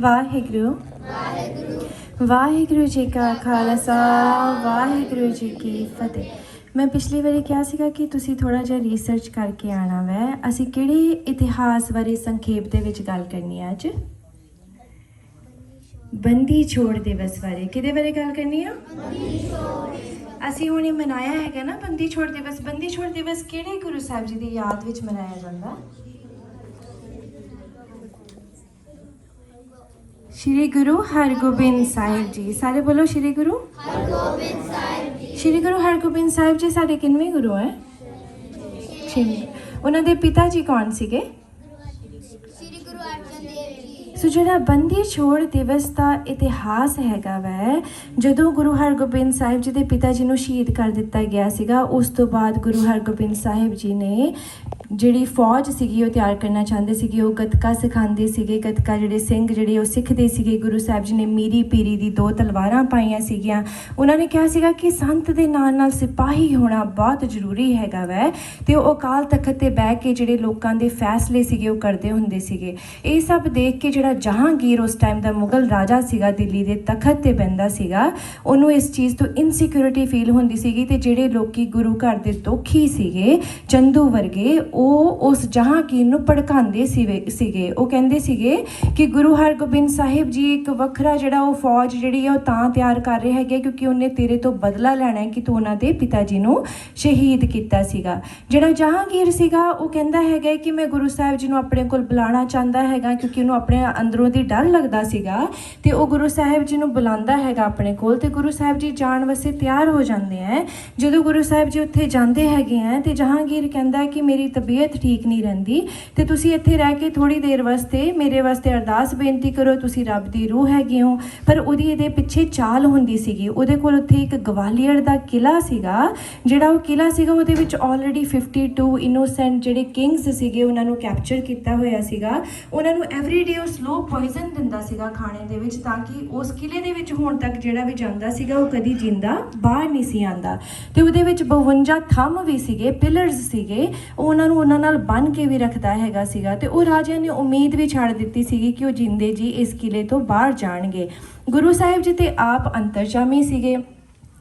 ਵਾਹਿਗੁਰੂ। ਵਾਹਿਗੁਰੂ ਜੀ ਕਾ ਖਾਲਸਾ, ਵਾਹਿਗੁਰੂ ਜੀ ਕੀ ਫਤਿਹ। ਮੈਂ ਪਿਛਲੀ ਵਾਰੀ ਕਿਹਾ ਸੀਗਾ ਕਿ ਤੁਸੀਂ ਥੋੜਾ ਜਿਹਾ ਰਿਸਰਚ ਕਰਕੇ ਆਣਾ ਵੈ। ਅਸੀਂ ਕਿਹੜੇ ਇਤਿਹਾਸ ਬਾਰੇ ਸੰਖੇਪ ਦੇ ਵਿੱਚ ਗੱਲ ਕਰਨੀ ਹੈ ਅੱਜ? ਬੰਦੀ ਛੋੜ ਦਿਵਸ ਬਾਰੇ। ਕਿਹਦੇ ਬਾਰੇ ਗੱਲ ਕਰਨੀ ਆ? ਅਸੀਂ ਹੁਣੇ ਮਨਾਇਆ ਹੈਗਾ ਨਾ ਬੰਦੀ ਛੋੜ ਦਿਵਸ। ਬੰਦੀ ਛੋੜ ਦਿਵਸ ਕਿਹੜੇ ਗੁਰੂ ਸਾਹਿਬ ਜੀ ਦੀ ਯਾਦ ਵਿੱਚ ਮਨਾਇਆ ਜਾਂਦਾ? ਸ਼੍ਰੀ ਗੁਰੂ ਹਰਗੋਬਿੰਦ ਸਾਹਿਬ ਜੀ। ਸਾਰੇ ਬੋਲੋ ਸ਼੍ਰੀ ਗੁਰੂ? ਹਰਗੋਬਿੰਦ ਸਾਹਿਬ ਜੀ। ਸ਼੍ਰੀ ਗੁਰੂ ਹਰਗੋਬਿੰਦ ਸਾਹਿਬ ਜੀ ਸਾਡੇ ਕਿੰਨਵੇਂ ਗੁਰੂ ਹੈ? ਛੇਵੇਂ। ਉਹਨਾਂ ਦੇ ਪਿਤਾ ਜੀ ਕੌਣ ਸੀਗੇ? ਸ੍ਰੀ ਗੁਰੂ ਅਰਜਨ ਦੇਵ ਜੀ। ਸੋ ਜਿਹੜਾ ਬੰਦੀ ਛੋੜ ਦਿਵਸ ਦਾ ਇਤਿਹਾਸ ਹੈਗਾ ਵੈ ਜਦੋਂ ਗੁਰੂ ਹਰਗੋਬਿੰਦ ਸਾਹਿਬ ਜੀ ਦੇ ਪਿਤਾ ਜੀ ਨੂੰ ਸ਼ਹੀਦ ਕਰ ਦਿੱਤਾ ਗਿਆ ਸੀਗਾ ਉਸ ਤੋਂ ਬਾਅਦ ਗੁਰੂ ਹਰਗੋਬਿੰਦ ਸਾਹਿਬ ਜੀ ਨੇ ਜਿਹੜੀ ਫੌਜ ਸੀਗੀ ਉਹ ਤਿਆਰ ਕਰਨਾ ਚਾਹੁੰਦੇ ਸੀਗੇ, ਉਹ ਗੱਤਕਾ ਸਿਖਾਉਂਦੇ ਸੀਗੇ, ਗੱਤਕਾ ਜਿਹੜੇ ਸਿੰਘ ਜਿਹੜੇ ਉਹ ਸਿੱਖਦੇ ਸੀਗੇ, ਗੁਰੂ ਸਾਹਿਬ ਜੀ ਨੇ ਮੀਰੀ ਪੀਰੀ ਦੀ ਦੋ ਤਲਵਾਰਾਂ ਪਾਈਆਂ ਸੀਗੀਆਂ। ਉਹਨਾਂ ਨੇ ਕਿਹਾ ਸੀਗਾ ਕਿ ਸੰਤ ਦੇ ਨਾਲ ਨਾਲ ਸਿਪਾਹੀ ਹੋਣਾ ਬਹੁਤ ਜ਼ਰੂਰੀ ਹੈਗਾ ਵੈ, ਤੇ ਉਹ ਅਕਾਲ ਤਖਤ ਤੇ ਬਹਿ ਕੇ ਜਿਹੜੇ ਲੋਕਾਂ ਦੇ ਫੈਸਲੇ ਸੀਗੇ ਉਹ ਕਰਦੇ ਹੁੰਦੇ ਸੀਗੇ। ਇਹ ਸਭ ਦੇਖ ਕੇ ਜਿਹੜਾ ਜਹਾਂਗੀਰ ਉਸ ਟਾਈਮ ਦਾ ਮੁਗਲ ਰਾਜਾ ਸੀਗਾ, ਦਿੱਲੀ ਦੇ ਤਖਤ ਤੇ ਬੈੰਦਾ ਸੀਗਾ, ਉਹਨੂੰ ਇਸ ਚੀਜ਼ ਤੋਂ ਇਨਸਿਕਿਉਰਿਟੀ ਫੀਲ ਹੁੰਦੀ ਸੀਗੀ ਤੇ ਜਿਹੜੇ ਲੋਕੀ ਗੁਰੂ ਘਰ ਦੇ ਦੋਖੀ ਸੀਗੇ, ਚੰਦੂ ਵਰਗੇ ਉਹ ਉਸ ਜਹਾਂਗੀਰ ਨੂੰ ਭੜਕਾਉਂਦੇ ਸੀਗੇ ਸੀਗੇ। ਉਹ ਕਹਿੰਦੇ ਸੀਗੇ ਕਿ ਗੁਰੂ ਹਰਗੋਬਿੰਦ ਸਾਹਿਬ ਜੀ ਇੱਕ ਵੱਖਰਾ ਜਿਹੜਾ ਉਹ ਫੌਜ ਜਿਹੜੀ ਹੈ ਉਹ ਤਾਂ ਤਿਆਰ ਕਰ ਰਹੇ ਹੈਗੇ ਕਿਉਂਕਿ ਉਹਨੇ ਤੇਰੇ ਤੋਂ ਬਦਲਾ ਲੈਣਾ ਹੈ ਕਿ ਤੂੰ ਉਹਨਾਂ ਦੇ ਪਿਤਾ ਜੀ ਨੂੰ ਸ਼ਹੀਦ ਕੀਤਾ ਸੀਗਾ। ਜਿਹੜਾ ਜਹਾਂਗੀਰ ਸੀਗਾ, ਉਹ ਕਹਿੰਦਾ ਹੈਗਾ ਕਿ ਮੈਂ ਗੁਰੂ ਸਾਹਿਬ ਜੀ ਨੂੰ ਆਪਣੇ ਕੋਲ ਬੁਲਾਉਣਾ ਚਾਹੁੰਦਾ ਹੈਗਾ ਕਿਉਂਕਿ ਉਹਨੂੰ ਆਪਣੇ ਅੰਦਰੋਂ ਦੀ ਡਰ ਲੱਗਦਾ ਸੀਗਾ ਤੇ ਉਹ ਗੁਰੂ ਸਾਹਿਬ ਜੀ ਨੂੰ ਬੁਲਾਉਂਦਾ ਹੈਗਾ ਆਪਣੇ ਕੋਲ ਤੇ ਗੁਰੂ ਸਾਹਿਬ ਜੀ ਜਾਣ ਵਾਸਤੇ ਤਿਆਰ ਹੋ ਜਾਂਦੇ ਆ। ਜਦੋਂ ਗੁਰੂ ਸਾਹਿਬ ਜੀ ਉੱਥੇ ਜਾਂਦੇ ਹੈਗੇ ਆ ਤੇ ਜਹਾਂਗੀਰ ਕਹਿੰਦਾ ਕਿ ਮੇਰੀ ਤਬੀਅਤ ਠੀਕ ਨਹੀਂ ਰਹਿੰਦੀ, ਤੇ ਤੁਸੀਂ ਇੱਥੇ ਰਹਿ ਕੇ ਥੋੜੀ ਦੇਰ ਵਾਸਤੇ ਮੇਰੇ ਵਾਸਤੇ ਅਰਦਾਸ ਬੇਨਤੀ ਕਰੋ, ਤੁਸੀਂ ਰੱਬ ਦੀ ਰੂਹ ਹੈਗੇ ਹੋ। ਪਰ ਉਹਦੀ ਇਹਦੇ ਪਿੱਛੇ ਚਾਲ ਹੁੰਦੀ ਸੀਗੀ, ਉਹਦੇ ਕੋਲ ਉੱਥੇ ਇੱਕ ਗਵਾਲੀਅਰ ਦਾ ਕਿਲਾ ਸੀਗਾ, ਜਿਹੜਾ ਉਹ ਕਿਲਾ ਸੀਗਾ, ਉਹਦੇ ਵਿੱਚ ਆਲਰੇਡੀ 52 ਇਨੋਸੈਂਟ ਜਿਹੜੇ ਕਿੰਗਸ ਸੀਗੇ, ਉਹਨਾਂ ਨੂੰ ਕੈਪਚਰ ਕੀਤਾ ਹੋਇਆ ਸੀਗਾ। ਉਹਨਾਂ ਨੂੰ ਐਵਰੀਡੇ ਉਹ ਸਲੋ ਪੋਇਜ਼ਨ ਦਿੰਦਾ ਸੀਗਾ ਖਾਣੇ ਦੇ ਵਿੱਚ, ਤਾਂ ਕਿ ਉਸ ਕਿਲੇ ਦੇ ਵਿੱਚ ਹੁਣ ਤੱਕ ਜਿਹੜਾ ਵੀ ਜਾਂਦਾ ਸੀਗਾ, ਉਹ ਕਦੀ ਜਿੰਦਾ ਬਾਹਰ ਨਹੀਂ ਸੀ ਆਂਦਾ ਤੇ ਉਹਦੇ ਵਿੱਚ 52 ਥੰਮ ਵੀ ਸੀਗੇ ਪਿਲਰਸ ਸੀਗੇ ਉਹਨਾਂ ਨੂੰ ਉਹਨਾਂ ਨਾਲ ਬੰਨ ਕੇ ਵੀ ਰੱਖਦਾ ਹੈਗਾ ਸੀਗਾ ਤੇ ਉਹ ਰਾਜਿਆਂ ਨੇ ਉਮੀਦ ਵੀ ਛੱਡ ਦਿੱਤੀ ਸੀਗੀ ਕਿ ਉਹ ਜਿੰਦੇ ਜੀ ਇਸ ਕਿਲੇ ਤੋਂ ਬਾਹਰ ਜਾਣਗੇ। ਗੁਰੂ ਸਾਹਿਬ ਜੀ ਤੇ ਆਪ ਅੰਤਰਜਾਮੀ ਸੀਗੇ।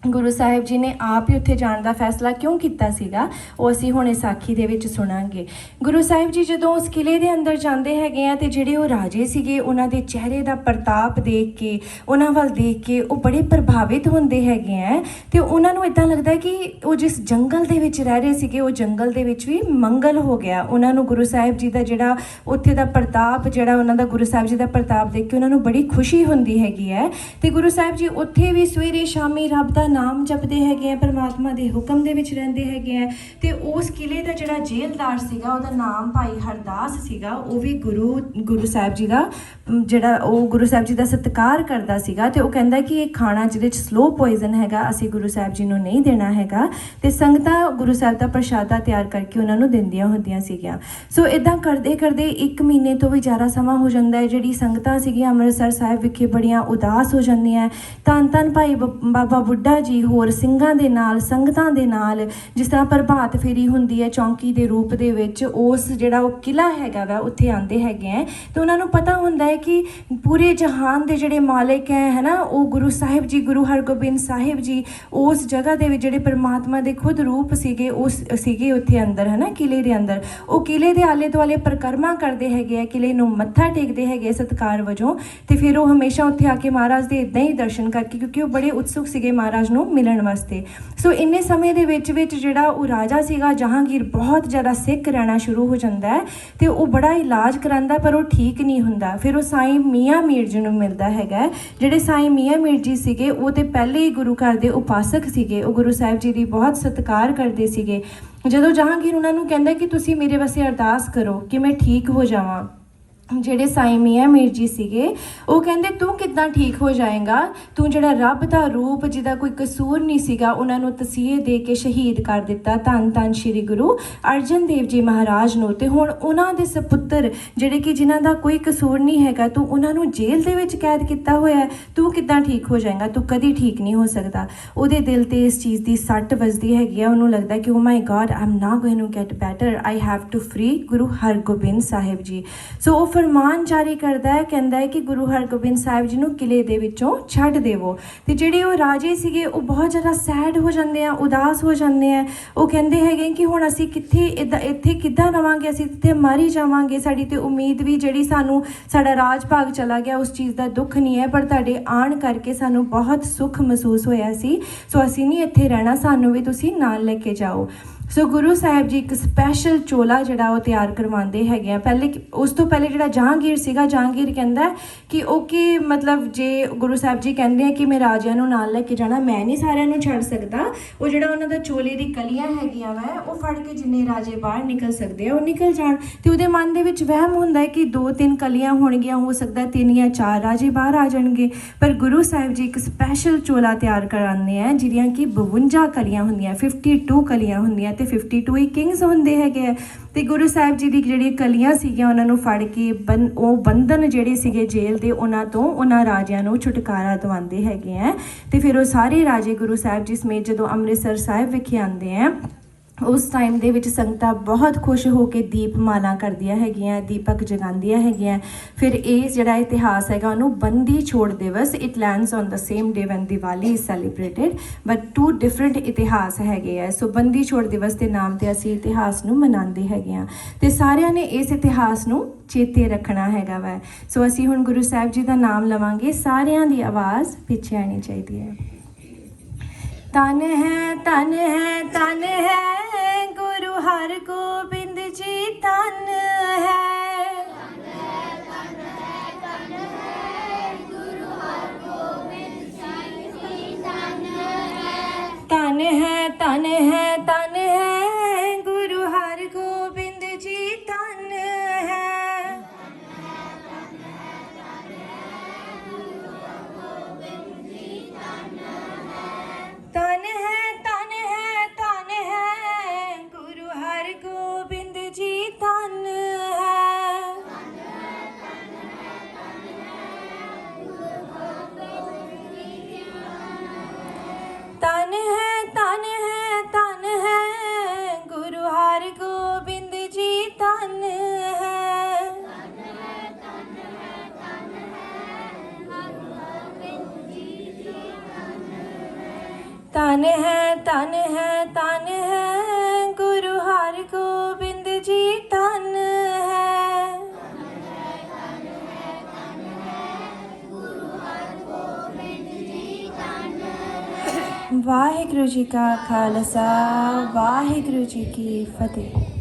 ਗੁਰੂ ਸਾਹਿਬ ਜੀ ਨੇ ਆਪ ਹੀ ਉੱਥੇ ਜਾਣ ਦਾ ਫੈਸਲਾ ਕਿਉਂ ਕੀਤਾ ਸੀਗਾ, ਉਹ ਅਸੀਂ ਹੁਣ ਇਸ ਸਾਖੀ ਦੇ ਵਿੱਚ ਸੁਣਾਂਗੇ। ਗੁਰੂ ਸਾਹਿਬ ਜੀ ਜਦੋਂ ਉਸ ਕਿਲੇ ਦੇ ਅੰਦਰ ਜਾਂਦੇ ਹੈਗੇ ਆ ਤੇ ਜਿਹੜੇ ਉਹ ਰਾਜੇ ਸੀਗੇ, ਉਹਨਾਂ ਦੇ ਚਿਹਰੇ ਦਾ ਪ੍ਰਤਾਪ ਦੇਖ ਕੇ, ਉਹਨਾਂ ਵੱਲ ਦੇਖ ਕੇ ਉਹ ਬੜੇ ਪ੍ਰਭਾਵਿਤ ਹੁੰਦੇ ਹੈਗੇ ਆ ਤੇ ਉਹਨਾਂ ਨੂੰ ਇਦਾਂ ਲੱਗਦਾ ਕਿ ਉਹ ਜਿਸ ਜੰਗਲ ਦੇ ਵਿੱਚ ਰਹਿ ਰਹੇ ਸੀਗੇ, ਉਹ ਜੰਗਲ ਦੇ ਵਿੱਚ ਵੀ ਮੰਗਲ ਹੋ ਗਿਆ। ਉਹਨਾਂ ਨੂੰ ਗੁਰੂ ਸਾਹਿਬ ਜੀ ਦਾ ਜਿਹੜਾ ਉੱਥੇ ਦਾ ਪ੍ਰਤਾਪ, ਜਿਹੜਾ ਉਹਨਾਂ ਦਾ ਗੁਰੂ ਸਾਹਿਬ ਜੀ ਦਾ ਪ੍ਰਤਾਪ ਦੇਖ ਕੇ ਉਹਨਾਂ ਨੂੰ ਬੜੀ ਖੁਸ਼ੀ ਹੁੰਦੀ ਹੈਗੀ ਹੈ। ਤੇ ਗੁਰੂ ਸਾਹਿਬ ਜੀ ਉੱਥੇ ਵੀ ਸਵੇਰੇ ਸ਼ਾਮੀ ਰੱਬ ਦਾ ਨਾਮ ਜਪਦੇ ਹੈਗੇ ਆ, ਪਰਮਾਤਮਾ ਦੇ ਹੁਕਮ ਦੇ ਵਿੱਚ ਰਹਿੰਦੇ ਹੈਗੇ ਆ ਤੇ ਉਸ ਕਿਲੇ ਦਾ ਜਿਹੜਾ ਜੇਲਦਾਰ ਸੀਗਾ, ਉਹਦਾ ਨਾਮ ਭਾਈ ਹਰਦਾਸ ਸੀਗਾ, ਉਹ ਵੀ ਗੁਰੂ ਗੁਰੂ ਸਾਹਿਬ ਜੀ ਦਾ ਜਿਹੜਾ ਉਹ ਗੁਰੂ ਸਾਹਿਬ ਜੀ ਦਾ ਸਤਿਕਾਰ ਕਰਦਾ ਸੀਗਾ ਤੇ ਉਹ ਕਹਿੰਦਾ ਕਿ ਇਹ ਖਾਣਾ ਜਿਹਦੇ ਵਿੱਚ ਸਲੋ ਪੋਇਜ਼ਨ ਹੈਗਾ, ਅਸੀਂ ਗੁਰੂ ਸਾਹਿਬ ਜੀ ਨੂੰ ਨਹੀਂ ਦੇਣਾ ਹੈਗਾ ਤੇ ਸੰਗਤਾਂ ਗੁਰੂ ਸਾਹਿਬ ਦਾ ਪ੍ਰਸ਼ਾਦਾ ਤਿਆਰ ਕਰਕੇ ਉਹਨਾਂ ਨੂੰ ਦਿੰਦੀਆਂ ਹੁੰਦੀਆਂ ਸੀਗੀਆਂ। ਸੋ ਇਦਾਂ ਕਰਦੇ ਕਰਦੇ 1 ਮਹੀਨੇ ਤੋਂ ਵੀ ਜ਼ਿਆਦਾ ਸਮਾਂ ਹੋ ਜਾਂਦਾ ਹੈ, ਜਿਹੜੀ ਸੰਗਤਾਂ ਸੀਗੀਆਂ, ਅੰਮ੍ਰਿਤਸਰ ਸਾਹਿਬ ਵਿਖੇ ਬੜੀਆਂ ਉਦਾਸ ਹੋ ਜਾਂਦੀਆਂ ਧੰਨ ਧੰਨ ਭਾਈ ਬ- ਬਾਬਾ ਬੁੱਢਾ ਜੀ ਹੋਰ ਸਿੰਘਾਂ ਦੇ ਨਾਲ, ਸੰਗਤਾਂ ਦੇ ਨਾਲ ਜਿਸ ਤਰ੍ਹਾਂ ਪ੍ਰਭਾਤ ਫੇਰੀ ਹੁੰਦੀ ਹੈ ਚੌਂਕੀ ਦੇ ਰੂਪ ਦੇ ਵਿੱਚ, ਉਸ ਜਿਹੜਾ ਉਹ ਕਿਲਾ ਹੈਗਾ ਵਾ, ਉੱਥੇ ਆਂਦੇ ਹੈਗੇ ਆ ਤੇ ਉਹਨਾਂ ਨੂੰ ਪਤਾ ਹੁੰਦਾ ਹੈ ਕਿ ਪੂਰੇ ਜਹਾਨ ਦੇ ਜਿਹੜੇ ਮਾਲਕ ਹੈ ਹਨਾ, ਉਹ ਗੁਰੂ ਸਾਹਿਬ ਜੀ, ਗੁਰੂ ਹਰਗੋਬਿੰਦ ਸਾਹਿਬ ਜੀ, ਉਸ ਜਗ੍ਹਾ ਦੇ ਵਿੱਚ ਜਿਹੜੇ ਪਰਮਾਤਮਾ ਦੇ ਖੁਦ ਰੂਪ ਸੀਗੇ, ਉਸ ਸੀਗੇ ਉੱਥੇ ਅੰਦਰ, ਹਨਾ ਕਿਲੇ ਦੇ ਅੰਦਰ। ਉਹ ਕਿਲੇ ਦੇ ਆਲੇ ਦੁਆਲੇ ਪਰਿਕਰਮਾ ਕਰਦੇ ਹੈਗੇ ਆ ਕਿਲੇ ਨੂੰ ਮੱਥਾ ਟੇਕਦੇ ਹੈਗੇ ਸਤਕਾਰ ਵਜੋਂ। ਤੇ ਫਿਰ ਉਹ ਹਮੇਸ਼ਾ ਉੱਥੇ ਆ ਕੇ ਮਹਾਰਾਜ ਦੇ ਇਦਾਂ ਹੀ ਦਰਸ਼ਨ ਕਰਕੇ, ਕਿਉਂਕਿ ਉਹ ਬੜੇ ਉਤਸੁਕ ਸੀਗੇ ਮਹਾਰਾਜ ਨੂੰ ਮਿਲਣ ਵਾਸਤੇ। ਸੋ ਇੰਨੇ ਸਮੇਂ ਦੇ ਵਿੱਚ ਵਿੱਚ ਜਿਹੜਾ ਉਹ ਰਾਜਾ ਸੀਗਾ, ਜਹਾਂਗੀਰ ਬਹੁਤ ਜ਼ਿਆਦਾ ਸਿੱਖ ਰਹਿਣਾ ਸ਼ੁਰੂ ਹੋ ਜਾਂਦਾ ਹੈ ਤੇ ਉਹ ਬੜਾ ਇਲਾਜ ਕਰਾਂਦਾ ਪਰ ਉਹ ਠੀਕ ਨਹੀਂ ਹੁੰਦਾ। ਫਿਰ ਉਹ ਸਾਈਂ ਮੀਆਂ ਮੀਰ ਜੀ ਨੂੰ ਮਿਲਦਾ ਹੈਗਾ ਜਿਹੜੇ ਸਾਈਂ ਮੀਆਂ ਮੀਰ ਜੀ ਸੀਗੇ, ਉਹ ਤੇ ਪਹਿਲੇ ਹੀ ਗੁਰੂ ਘਰ ਦੇ ਉਪਾਸਕ ਸੀਗੇ। ਉਹ ਗੁਰੂ ਸਾਹਿਬ ਜੀ ਦੀ ਬਹੁਤ ਸਤਿਕਾਰ ਕਰਦੇ ਸੀਗੇ। ਜਦੋਂ ਜਹਾਂਗੀਰ ਉਹਨਾਂ ਨੂੰ ਕਹਿੰਦਾ ਕਿ ਤੁਸੀਂ ਮੇਰੇ ਵਾਸਤੇ ਅਰਦਾਸ ਕਰੋ ਕਿ ਮੈਂ ਠੀਕ ਹੋ ਜਾਵਾਂ ਜਿਹੜੇ ਸਾਈਂ ਮੀਆਂ ਮੀਰ ਜੀ ਸੀਗੇ, ਉਹ ਕਹਿੰਦੇ, ਤੂੰ ਕਿੱਦਾਂ ਠੀਕ ਹੋ ਜਾਏਗਾ? ਤੂੰ ਜਿਹੜਾ ਰੱਬ ਦਾ ਰੂਪ ਜਿਹਦਾ ਕੋਈ ਕਸੂਰ ਨਹੀਂ ਸੀਗਾ, ਉਹਨਾਂ ਨੂੰ ਤਸੀਹੇ ਦੇ ਕੇ ਸ਼ਹੀਦ ਕਰ ਦਿੱਤਾ। ਧੰਨ ਧੰਨ ਸ੍ਰੀ ਗੁਰੂ ਅਰਜਨ ਦੇਵ ਜੀ ਮਹਾਰਾਜ ਨੂੰ। ਤੇ ਹੁਣ ਉਹਨਾਂ ਦੇ ਸੁਪੁੱਤਰ, ਜਿਹੜੇ ਕਿ ਜਿਨ੍ਹਾਂ ਦਾ ਕੋਈ ਕਸੂਰ ਨਹੀਂ ਹੈਗਾ, ਤੂੰ ਉਹਨਾਂ ਨੂੰ ਜੇਲ੍ਹ ਦੇ ਵਿੱਚ ਕੈਦ ਕੀਤਾ ਹੋਇਆ ਤੂੰ ਕਿੱਦਾਂ ਠੀਕ ਹੋ ਜਾਏਗਾ? ਤੂੰ ਕਦੀ ਠੀਕ ਨਹੀਂ ਹੋ ਸਕਦਾ। ਉਹਦੇ ਦਿਲ ਤੇ ਇਸ ਚੀਜ਼ ਦੀ ਸੱਟ ਵੱਜਦੀ ਹੈਗੀ ਆ। ਉਹਨੂੰ ਲੱਗਦਾ ਕਿ ਓ my god I'm not going to get better I have to free Guru Hargobind Sahib ji. So ਉਹ ਫਰਮਾਨ ਜਾਰੀ ਕਰਦਾ ਹੈ, ਕਹਿੰਦਾ ਹੈ ਕਿ ਗੁਰੂ ਹਰਗੋਬਿੰਦ ਸਾਹਿਬ ਜੀ ਨੂੰ ਕਿਲੇ ਦੇ ਵਿੱਚੋਂ ਛੱਡ ਦੇਵੋ। ਤੇ ਜਿਹੜੇ ਉਹ ਰਾਜੇ ਸੀਗੇ, ਉਹ ਬਹੁਤ ਜ਼ਿਆਦਾ ਸੈਡ ਹੋ ਜਾਂਦੇ ਆ, ਉਦਾਸ ਹੋ ਜਾਂਦੇ ਆ। ਉਹ ਕਹਿੰਦੇ ਹੈਗੇ ਕਿ ਹੁਣ ਅਸੀਂ ਕਿੱਥੇ ਇੱਦਾਂ- ਇੱਥੇ ਕਿੱਦਾਂ ਰਵਾਂਗੇ, ਅਸੀਂ ਇੱਥੇ ਮਾਰੀ ਜਾਵਾਂਗੇ, ਸਾਡੀ ਤੇ ਉਮੀਦ ਵੀ ਜਿਹੜੀ ਸਾਨੂੰ, ਸਾਡਾ ਰਾਜ ਭਾਗ ਚਲਾ ਗਿਆ, ਉਸ ਚੀਜ਼ ਦਾ ਦੁੱਖ ਨਹੀਂ ਹੈ, ਪਰ ਤੁਹਾਡੇ ਆਣ ਕਰਕੇ ਸਾਨੂੰ ਬਹੁਤ ਸੁੱਖ ਮਹਿਸੂਸ ਹੋਇਆ ਸੀ। ਸੋ ਅਸੀਂ ਨਹੀਂ ਇੱਥੇ ਰਹਿਣਾ, ਸਾਨੂੰ ਵੀ ਤੁਸੀਂ ਨਾਲ ਲੈ ਕੇ ਜਾਓ। ਸੋ ਗੁਰੂ ਸਾਹਿਬ ਜੀ ਇੱਕ ਸਪੈਸ਼ਲ ਚੋਲਾ ਜਿਹੜਾ ਉਹ ਤਿਆਰ ਕਰਵਾਉਂਦੇ ਹੈਗੇ ਆ। ਪਹਿਲੇ ਕਿ- ਉਸ ਤੋਂ ਪਹਿਲੇ ਜਿਹੜਾ ਜਹਾਂਗੀਰ ਸੀਗਾ, ਜਹਾਂਗੀਰ ਕਹਿੰਦਾ ਕਿ ਉਹ ਕਿ ਮਤਲਬ ਜੇ ਗੁਰੂ ਸਾਹਿਬ ਜੀ ਕਹਿੰਦੇ ਆ ਕਿ ਮੈਂ ਰਾਜਿਆਂ ਨੂੰ ਨਾਲ ਲੈ ਕੇ ਜਾਣਾ, ਮੈਂ ਨਹੀਂ ਸਾਰਿਆਂ ਨੂੰ ਛੱਡ ਸਕਦਾ। ਉਹ ਜਿਹੜਾ ਉਹਨਾਂ ਦਾ ਚੋਲੇ ਦੀ ਕਲੀਆਂ ਹੈਗੀਆਂ ਵਾ, ਉਹ ਫੜ ਕੇ ਜਿੰਨੇ ਰਾਜੇ ਬਾਹਰ ਨਿਕਲ ਸਕਦੇ ਆ, ਉਹ ਨਿਕਲ ਜਾਣ। ਤੇ ਉਹਦੇ ਮਨ ਦੇ ਵਿੱਚ ਵਹਿਮ ਹੁੰਦਾ ਹੈ ਕਿ ਦੋ ਤਿੰਨ ਕਲੀਆਂ ਹੋਣਗੀਆਂ, ਹੋ ਸਕਦਾ ਤਿੰਨ ਜਾਂ ਚਾਰ ਰਾਜੇ ਬਾਹਰ ਆ ਜਾਣਗੇ। ਪਰ ਗੁਰੂ ਸਾਹਿਬ ਜੀ ਇੱਕ ਸਪੈਸ਼ਲ ਚੋਲਾ ਤਿਆਰ ਕਰਾਉਂਦੇ ਆ ਜਿਹੜੀਆਂ ਕਿ 52 ਕਲੀਆਂ ਹੁੰਦੀਆਂ 52 ਕਲੀਆਂ ਹੁੰਦੀਆਂ। ਤੇ 52 ਹੀ ਕਿੰਗਸ ਹੁੰਦੇ ਹੈਗੇ ਆ। ਤੇ ਗੁਰੂ ਸਾਹਿਬ ਜੀ ਦੀ ਜਿਹੜੀ ਕਲੀਆਂ ਸੀਗੀਆਂ, ਉਹਨਾਂ ਨੂੰ ਫੜ ਕੇ ਬੰ- ਉਹ ਬੰਧਨ ਜਿਹੜੇ ਸੀਗੇ ਜੇਲ੍ਹ ਦੇ, ਉਹਨਾਂ ਤੋਂ ਉਹਨਾਂ ਰਾਜਿਆਂ ਨੂੰ ਛੁਟਕਾਰਾ ਦਿਵਾਉਂਦੇ ਹੈਗੇ ਆ। ਤੇ ਫਿਰ ਉਹ ਸਾਰੇ ਰਾਜੇ ਗੁਰੂ ਸਾਹਿਬ ਜੀ ਸਮੇਤ ਜਦੋਂ ਅੰਮ੍ਰਿਤਸਰ ਸਾਹਿਬ ਵਿਖੇ ਆਉਂਦੇ ਆ ਉਸ ਟਾਈਮ ਦੇ ਵਿੱਚ ਸੰਗਤਾਂ ਬਹੁਤ ਖੁਸ਼ ਹੋ ਕੇ ਦੀਪਮਾਲਾ ਕਰਦੀਆਂ ਹੈਗੀਆਂ, ਦੀਪਕ ਜਗਾਉਂਦੀਆਂ ਹੈਗੀਆਂ। ਫਿਰ ਇਹ ਜਿਹੜਾ ਇਤਿਹਾਸ ਹੈਗਾ, ਉਹਨੂੰ Bandi Chhor Divas it lands on the same day when Diwali is celebrated but two different ਇਤਿਹਾਸ ਹੈਗੇ ਆ। ਸੋ ਬੰਦੀ ਛੋੜ ਦਿਵਸ ਦੇ ਨਾਮ ਤੇ ਅਸੀਂ ਇਤਿਹਾਸ ਨੂੰ ਮਨਾਉਂਦੇ ਹੈਗੇ ਆ ਤੇ ਸਾਰਿਆਂ ਨੇ ਇਸ ਇਤਿਹਾਸ ਨੂੰ ਚੇਤੇ ਰੱਖਣਾ ਹੈਗਾ ਵਾ। ਸੋ ਅਸੀਂ ਹੁਣ ਗੁਰੂ ਸਾਹਿਬ ਜੀ ਦਾ ਨਾਮ ਲਵਾਂਗੇ। ਸਾਰਿਆਂ ਦੀ ਆਵਾਜ਼ ਪਿੱਛੇ ਆਣੀ ਚਾਹੀਦੀ ਹੈ। ਤਨ ਹੈ ਤਨ ਹੈ ਤਨ ਹੈ। ਹਰ ਗੋਬਿੰਦ ਜੀ ਤਨ ਧਨ ਹੈ ਧਨ ਹੈ ਧਨ ਹੈ, ਗੁਰੂ ਹਰਗੋਬਿੰਦ ਜੀ ਧਨ ਹੈ। ਵਾਹਿਗੁਰੂ ਜੀ ਕਾ ਖਾਲਸਾ, ਵਾਹਿਗੁਰੂ ਜੀ ਕੀ ਫਤਿਹ।